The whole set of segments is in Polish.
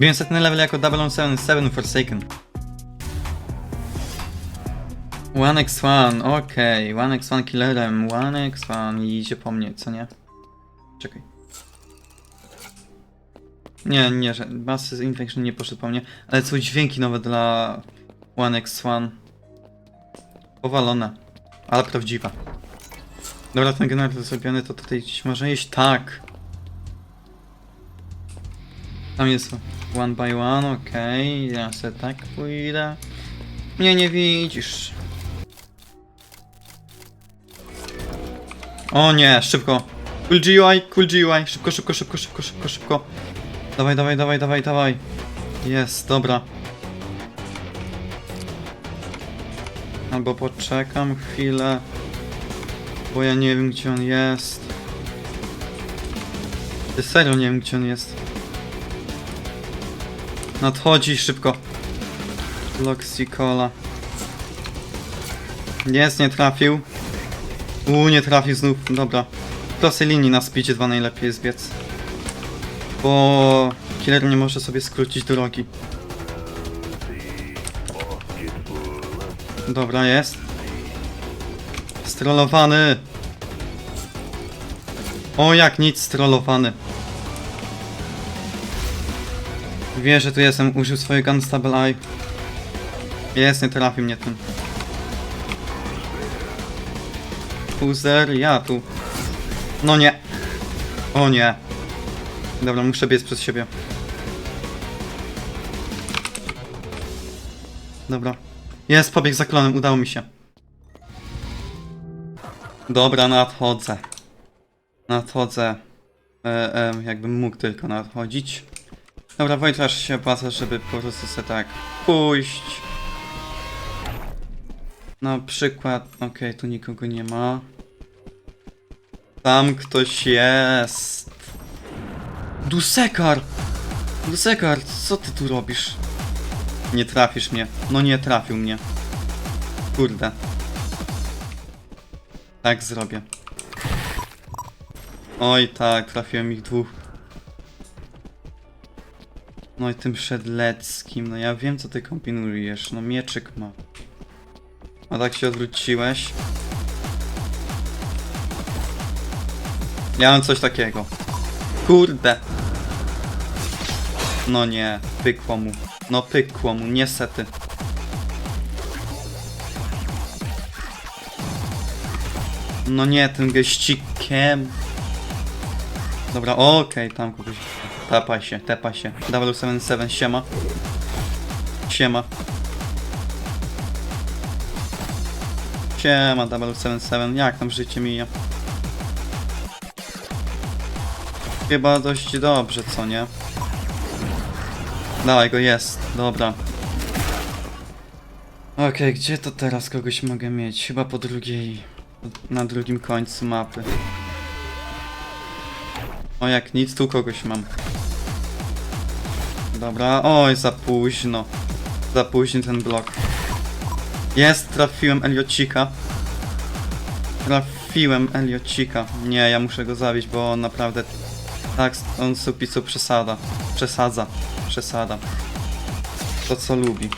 Biłem setny level jako 007 Forsaken. 1x1, okej, 1x1 killerem, 1x1 i idzie po mnie, co nie? Czekaj. Nie, nie, że Mass Infection nie poszedł po mnie, ale są dźwięki nowe dla 1x1. Powalone, ale prawdziwa. Dobra, ten generator zrobiony, to tutaj gdzieś może iść? Tak. Tam jest one by one, okej, ja se tak pójdę. Mnie nie widzisz. O nie, szybko. Cool GUI, cool GUI, szybko, szybko, szybko, szybko, szybko, szybko. Dawaj, dawaj, dawaj, dawaj, dawaj. Jest, dobra. Albo poczekam chwilę. Bo ja nie wiem gdzie on jest. Ty serio nie wiem gdzie on jest. Nadchodzi szybko. Loxy Cola. Jest, nie trafił. Uuu, nie trafił znów. Dobra. W prostej linii na speedzie 2 najlepiej jest biec. Bo killer nie może sobie skrócić drogi. Dobra, jest. Strollowany. O, jak nic, strollowany. Wie, że tu jestem, użył swojego Unstable Eye. Jest, nie trafił mnie tym. Uzer, ja tu. No nie. O nie. Dobra, muszę biec przez siebie. Dobra. Jest, pobieg za klonem, udało mi się. Dobra, nadchodzę. Nadchodzę. E, e, jakbym mógł tylko nadchodzić. Dobra, Wojtrasz się opłaca, żeby po prostu sobie tak pójść. Na przykład, okej, tu nikogo nie ma. Tam ktoś jest. Dusekar! Dusekar, co ty tu robisz? Nie trafisz mnie. No nie trafił mnie. Kurde. Tak zrobię. Oj tak, trafiłem ich dwóch. No i tym szedleckim, no ja wiem co ty kombinujesz, no mieczyk ma. A tak się odwróciłeś. Ja mam coś takiego. Kurde. No nie, pykło mu. No pykło mu, niestety. No nie, tym geścikiem. Dobra, okej, tam kogoś. Tepaj się, tepaj się. 077, siema. Siema. Siema, 077, jak tam życie mija? Chyba dość dobrze, co nie? Dawaj go, jest, dobra. Okej, gdzie to teraz kogoś mogę mieć? Chyba po drugiej... Na drugim końcu mapy. O, jak nic, tu kogoś mam. Dobra, oj, za późno. Za późny ten blok. Jest, trafiłem Eliocika. Trafiłem Eliocika. Nie, ja muszę go zabić, bo on naprawdę... Tak, on supicu przesada. Przesadza. Przesada. To co lubi.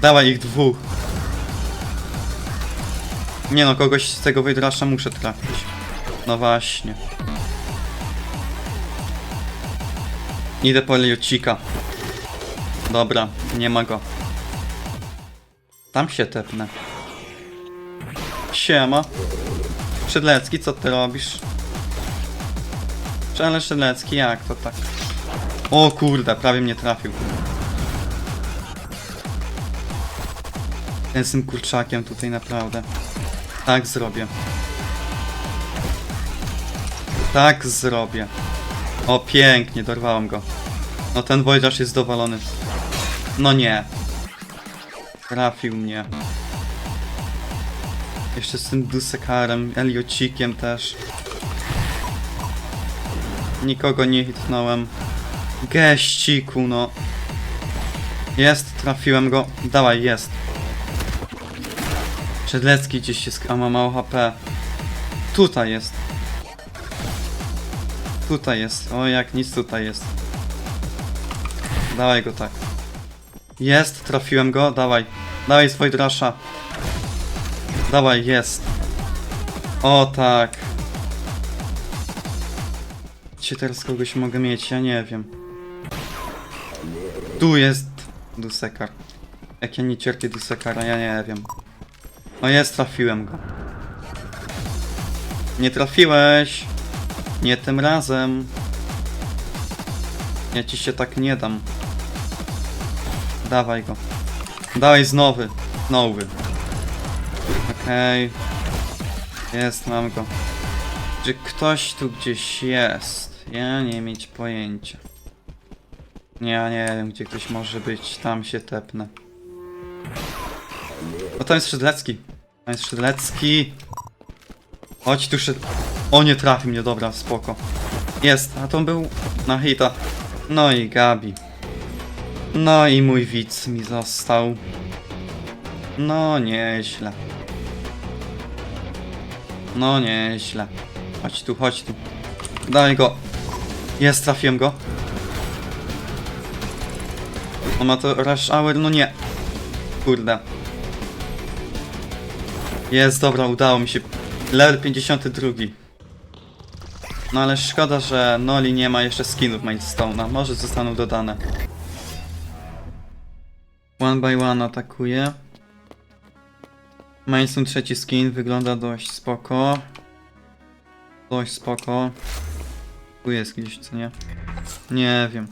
Dawaj ich dwóch. Nie no, kogoś z tego wydrasza muszę trafić. No właśnie. Idę po Eliocika. Dobra, nie ma go. Tam się tepnę. Siema. Szydlecki, co ty robisz? Ale Szydlecki, jak to tak? O kurde, prawie mnie trafił. Ten z tym kurczakiem tutaj naprawdę. Tak zrobię. Tak zrobię. O, pięknie, dorwałem go. No ten Wojdrasz jest dowalony. No nie. Trafił mnie. Jeszcze z tym Dusekarem, Eliocikiem też. Nikogo nie hitnąłem. Geściku, no. Jest, trafiłem go. Dawaj, jest. Przedlecki gdzieś sk- a ma mało HP. Tutaj jest. Tutaj jest. O, jak nic tutaj jest. dawaj go tak. Jest, trafiłem go, dawaj. Dawaj swój drasza. Dawaj, jest. O tak. Czy teraz kogoś mogę mieć? Ja nie wiem. Tu jest Dusekar. Jak ja nie cierpię Dusekara, ja nie wiem. O jest, trafiłem go. Nie trafiłeś. Nie tym razem. Ja ci się tak nie dam. Dawaj go. Dawaj znowu. Nowy. Okej. Jest, mam go. Czy ktoś tu gdzieś jest? Ja nie mieć pojęcia. Nie, ja nie wiem, gdzie ktoś może być. Tam się tepnę. O, tam jest Szydlecki. Tam jest Szydlecki. Chodź tu Szyd... O, nie trafi mnie, dobra, spoko. Jest, a to był na hita. No i Gabi. No i mój widz mi został. No nieźle. No nieźle. Chodź tu, chodź tu. Daj go. Jest, trafiłem go. On ma to rush hour? No nie. Kurde. Jest, dobra, udało mi się. Level 52. No ale szkoda, że Noli nie ma jeszcze skinów Mindstone'a. Może zostaną dodane. One by one atakuje. Mindstone trzeci skin wygląda dość spoko. Dość spoko. Tu jest gdzieś, co nie? Nie wiem.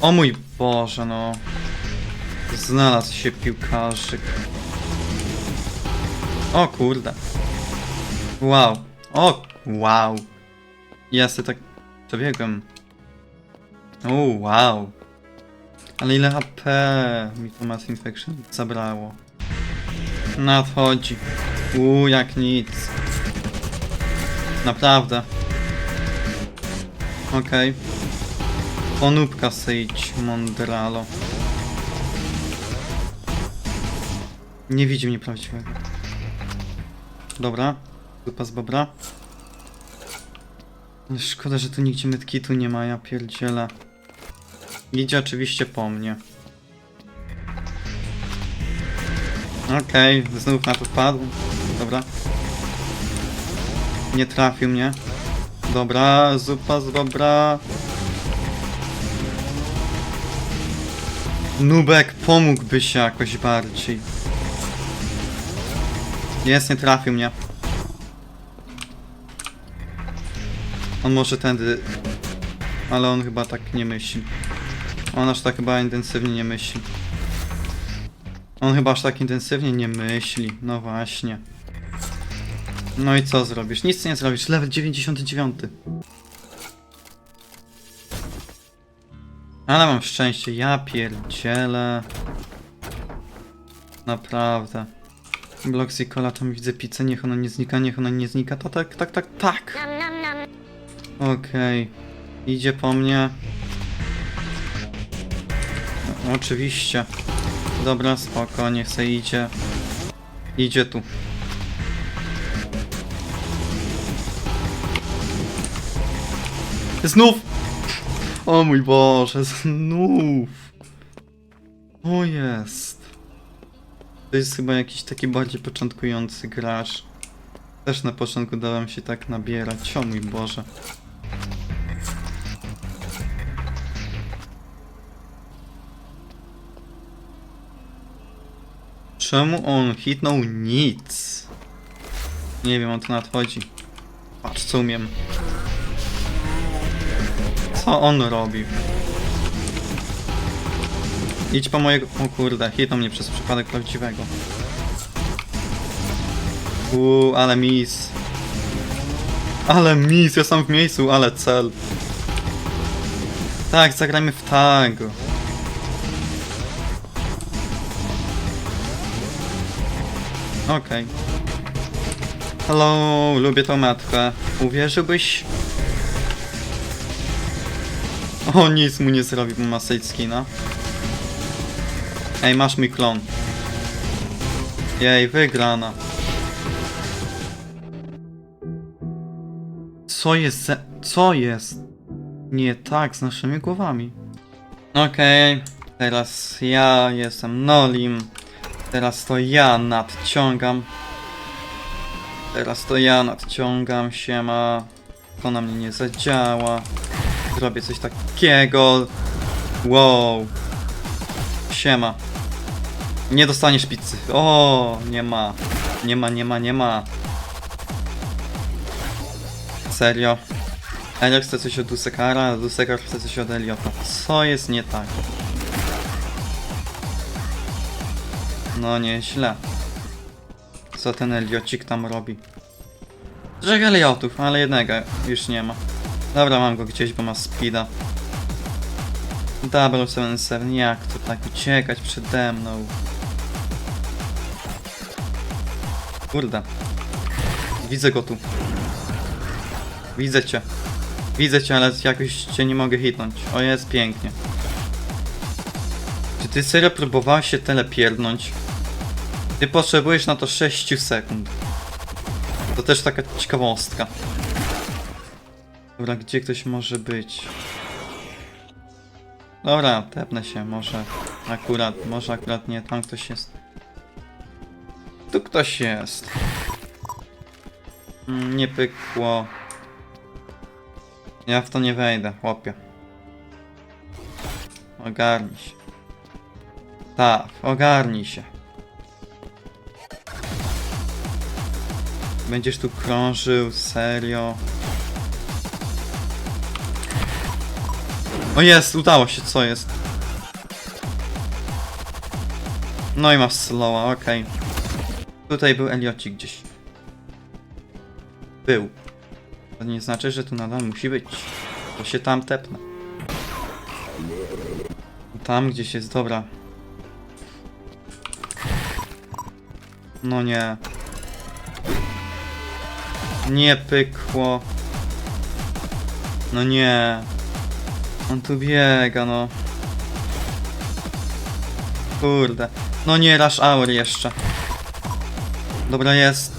O mój Boże, no. Znalazł się piłkarzyk. O kurde. Wow. O, wow. Ja sobie tak przebiegłem. O, wow. Ale ile HP mi to Mass Infection zabrało. Nadchodzi. Uuu, jak nic. Naprawdę. Okej. Okay. Onupka sejdź, Mondralo. Nie widzi mnie prawdziwego. Dobra. Z bobra. Szkoda, że tu nigdzie medkitu nie ma, ja pierdzielę. Idzie oczywiście po mnie. Okej, znów na to wpadł. Dobra. Nie trafił mnie. Dobra, zupa z bobra. Nubek, pomógłby się jakoś bardziej. Jest, nie trafił mnie. On może tędy... Ale on chyba tak nie myśli. On aż tak chyba intensywnie nie myśli. On chyba aż tak intensywnie nie myśli. No właśnie. No i co zrobisz? Nic nie zrobisz. Level 99. Ale mam szczęście. Ja pierdzielę. Naprawdę. Bloxy Cola, tam widzę pizzę, niech ona nie znika, niech ona nie znika. To tak, tak, tak, tak. Okej. Idzie po mnie. Oczywiście. Dobra, spoko, niech se idzie. Idzie tu. Znów! O mój Boże, znów! O jest. To jest chyba jakiś taki bardziej początkujący gracz. Też na początku dałem się tak nabierać. O mój Boże. Czemu on hitnął nic? Nie wiem, on tu nadchodzi. Patrz co umiem. Co on robi? Idź po mojego... O kurde, hitnął mnie przez przypadek prawdziwego. Uuu, ale mis. Ale mis, ja sam w miejscu, ale cel. Tak, zagrajmy w tag. Okej. Hello, lubię tą matkę. Uwierzyłbyś? O, nic mu nie zrobi, bo ma skina. Ej, masz mój klon. Jej, wygrana. Co jest ze... Co jest? Nie tak z naszymi głowami. Okej, teraz ja jestem Nolim. Teraz to ja nadciągam. Teraz to ja nadciągam się ma. To na mnie nie zadziała. Zrobię coś takiego. Wow. Siema. Nie dostaniesz pizzy. O, nie ma. Nie ma, nie ma, nie ma. Serio. Eliot chce coś od Dusekara, a Dusekar chce coś od Eliota. Co jest nie tak? No nieźle. Co ten Eliocik tam robi? Trzech Eliotów, ale jednego już nie ma. Dobra, mam go gdzieś, bo ma speeda. Double 77, jak to tak uciekać przede mną? Kurde. Widzę go tu. Widzę cię. Widzę cię, ale jakoś cię nie mogę hitnąć. O, jest pięknie. Czy ty serio próbowałeś się telepierdnąć? Ty potrzebujesz na to 6 sekund. To też taka ciekawostka. Dobra, gdzie ktoś może być? Dobra, tepnę się, może akurat, może akurat nie, tam ktoś jest. Tu ktoś jest. Mm, Nie pykło. Ja w to nie wejdę, chłopie. Ogarnij się. Tak, ogarnij się. Będziesz tu krążył, serio. O jest, udało się, co jest? No i masz slowa, okej. Tutaj był Eliocik gdzieś. Był. To nie znaczy, że tu nadal musi być. To się tam tepnę. Tam gdzieś jest, dobra. No nie. Nie pykło. No nie. On tu biega, no. Kurde. No nie, rush hour jeszcze. Dobra, jest.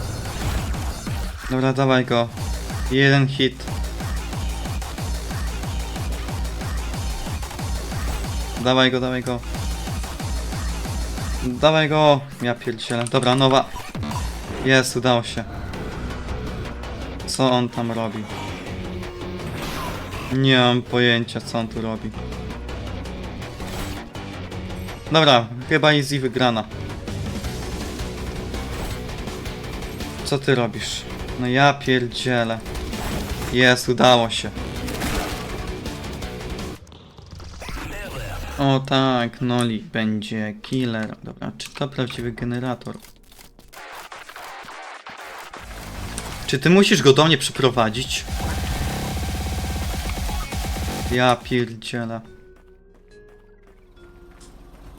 Dobra, dawaj go. Jeden hit. Dawaj go, dawaj go. Dawaj go. Ja pierdzielę. Dobra, nowa. Jest, udało się. Co on tam robi? Nie mam pojęcia, co on tu robi. Dobra, chyba easy wygrana. Co ty robisz? No ja pierdzielę. Jest, udało się. O tak, Noli będzie killer. Dobra, czy to prawdziwy generator? Czy ty musisz go do mnie przyprowadzić? Ja pierdzielę.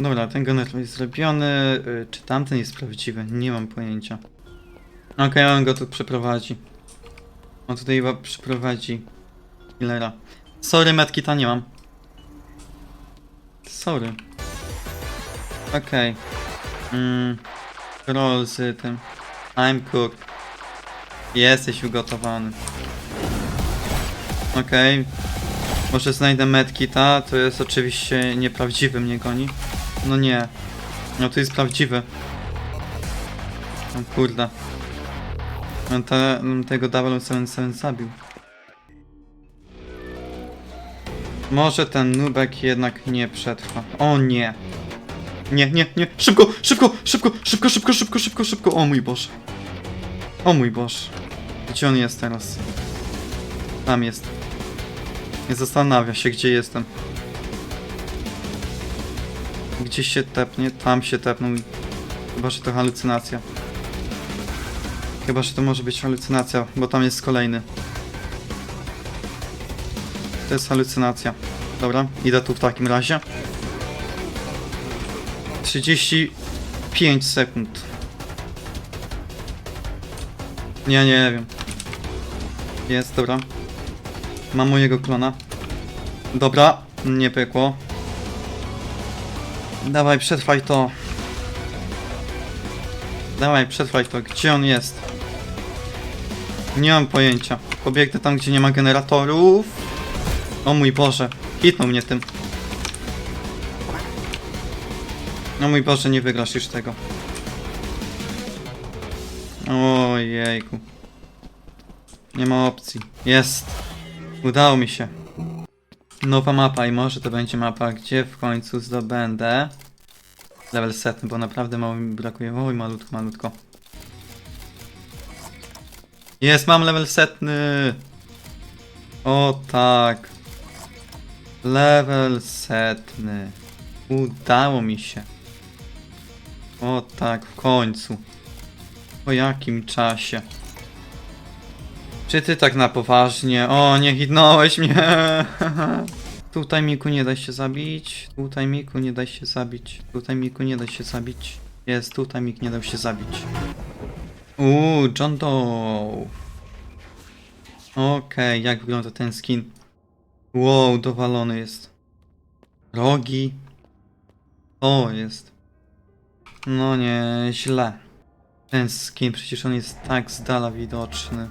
Dobra, ten generator jest zrobiony. y, Czy tamten jest prawdziwy? Nie mam pojęcia. Okej, on go tu przeprowadzi. On tutaj chyba przyprowadzi killera. Sorry, medkita nie mam. Sorry. Okej. Mm. Roll z tym. I'm cooked. Jesteś ugotowany. Okej. Może znajdę medkita, to jest oczywiście nieprawdziwy, mnie goni. No nie. No to jest prawdziwy. O kurde. On te, on tego Double 77 zabił. Może ten nubek jednak nie przetrwa. O nie. Nie, nie, nie. Szybko, szybko, szybko, szybko, szybko, szybko, szybko, szybko. O mój Boże. O mój Boże. Gdzie on jest teraz? Tam jest. Nie zastanawia się, gdzie jestem. Gdzieś się tepnie, tam się tepnął. Chyba, że to halucynacja. Chyba, że to może być halucynacja, bo tam jest kolejny. To jest halucynacja. Dobra, idę tu w takim razie. 35 sekund. Ja nie wiem. Jest, dobra. Mam mojego klona. Dobra, nie pykło. Dawaj, przetrwaj to. Dawaj, przetrwaj to. Gdzie on jest? Nie mam pojęcia. Pobiegnę tam, gdzie nie ma generatorów. O mój Boże. Hitnął mnie tym. No mój Boże, nie wygrasz już tego. Ojejku. Nie ma opcji. Jest. Udało mi się. Nowa mapa i może to będzie mapa, gdzie w końcu zdobędę level setny, bo naprawdę mało mi brakuje. Oj, malutko, malutko. Jest, mam level setny! O tak. Level setny. Udało mi się. O tak, w końcu. Po jakim czasie? Czy ty tak na poważnie? O, nie hitnąłeś mnie! Tutaj Miku nie da się zabić. Tutaj Miku nie da się zabić. Tutaj Miku nie da się zabić. Jest, tutaj Mik nie dał się zabić. Uuu, John Doe. Okej, jak wygląda ten skin? Wow, dowalony jest. Rogi. O, jest. No nie, źle. Ten skin, przecież on jest tak z dala widoczny.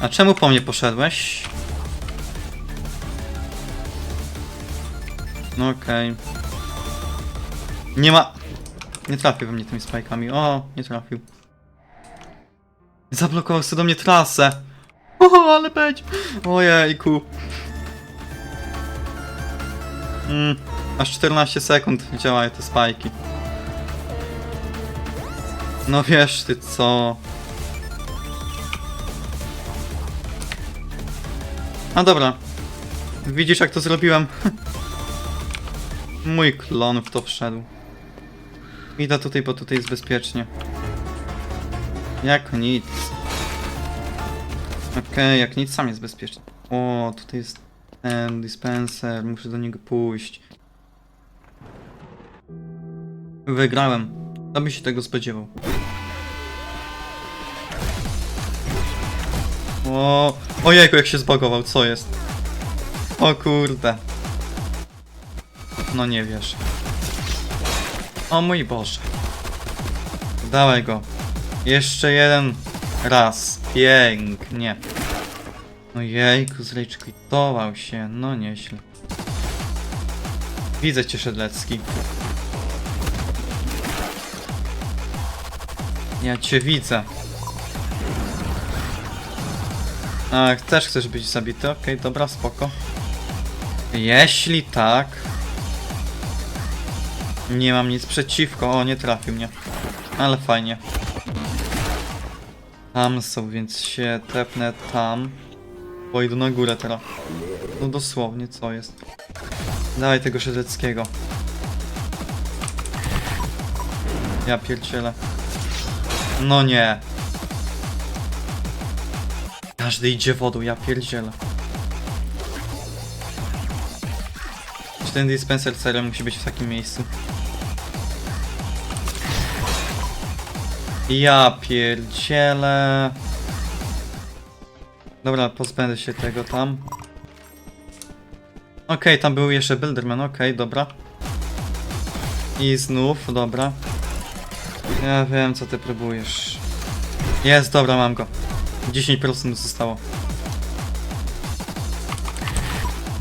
A czemu po mnie poszedłeś? No okej. Nie ma... Nie trafił we mnie tymi spajkami. O, nie trafił. Zablokował sobie do mnie trasę. O, ale będzie. Ojejku. Mm, aż 14 sekund działają te spajki. No wiesz ty co. A dobra. Widzisz jak to zrobiłem? Mój klon w to wszedł. Idę tutaj, bo tutaj jest bezpiecznie. Jak nic. Okej, jak nic, sam jest bezpieczny. O, tutaj jest ten dispenser, muszę do niego pójść. Wygrałem. Kto by się tego spodziewał? O, ojejku, jak się zbagował, co jest? O kurde. No nie wiesz. O mój Boże. Dawaj go. Jeszcze jeden raz. Pięknie. No jejku, zrejczkwitował się. No nieźle. Widzę cię, Szedlecki. Ja cię widzę. A, też chcesz być zabity? Okej, dobra, spoko. Jeśli tak... Nie mam nic przeciwko. O, nie trafił mnie. Ale fajnie. Tam są, więc się tepnę tam. Bo idę na górę teraz. No dosłownie, co jest? Dawaj tego Szedeckiego. Ja pierdzielę. No nie. Każdy idzie wodą, ja pierdzielę. Czy ten dispenser serio musi być w takim miejscu? Ja pierdzielę. Dobra, pozbędę się tego tam. Okej, tam był jeszcze Builderman, okej, dobra. I znów, dobra. Ja wiem, co ty próbujesz. Jest, dobra, mam go. 10% zostało.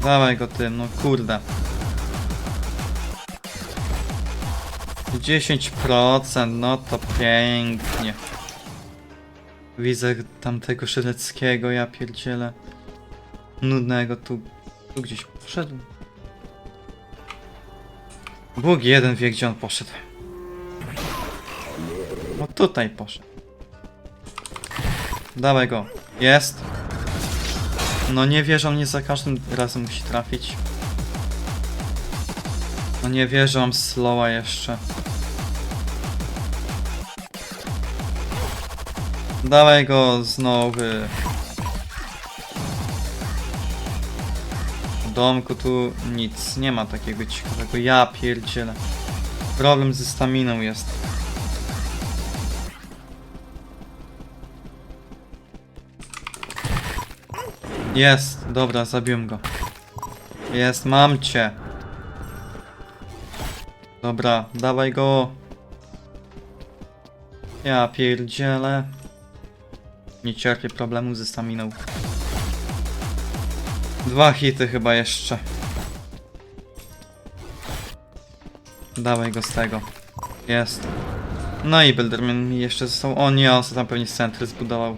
Dawaj go tym, no kurde. 10%, no to pięknie. Widzę tamtego Szyleckiego, ja pierdzielę. Nudnego, tu, tu gdzieś poszedł. Bóg jeden wie, gdzie on poszedł. No tutaj poszedł. Dawaj go. Jest. No nie wierzę, nie za każdym razem musi trafić. No nie wierzę, mam slowa jeszcze. Dawaj go znowu. W domku tu nic, nie ma takiego ciekawego. Ja pierdzielę. Problem ze staminą jest. Jest, dobra, zabiłem go. Jest, mam cię. Dobra, dawaj go. Ja pierdzielę. Nie cierpię problemu ze staminą. Dwa hity chyba jeszcze. Dawaj go z tego. Jest. No i Builderman mi jeszcze został. O nie, on sobie tam pewnie centry zbudował.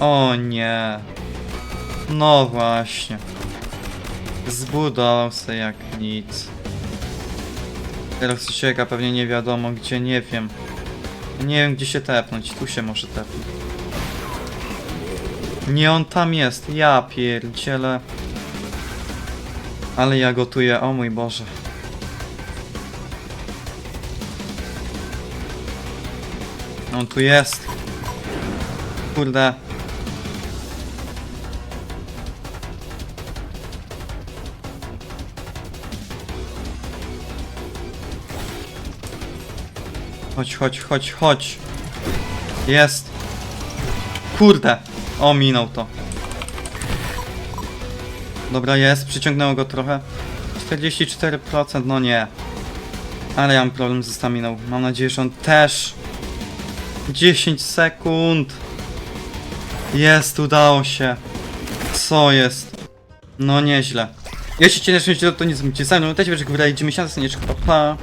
O nie. No właśnie. Zbudował sobie jak nic. Teraz ucieka pewnie nie wiadomo gdzie, nie wiem. Nie wiem gdzie się tepnąć, tu się może tepnąć. Nie, on tam jest, ja pierdzielę. Ale ja gotuję, o mój Boże. On tu jest. Kurde. Chodź, chodź, chodź, chodź. Jest. Kurde. O, minął to. Dobra, jest. Przyciągnęło go trochę. 44%, no nie. Ale ja mam problem ze staminą. Mam nadzieję, że on też. 10 sekund. Jest, udało się. Co jest? No nieźle. Jeśli cię nie to nic, to nic. Sami, pamiętajcie, że w idziemy się na pa pa.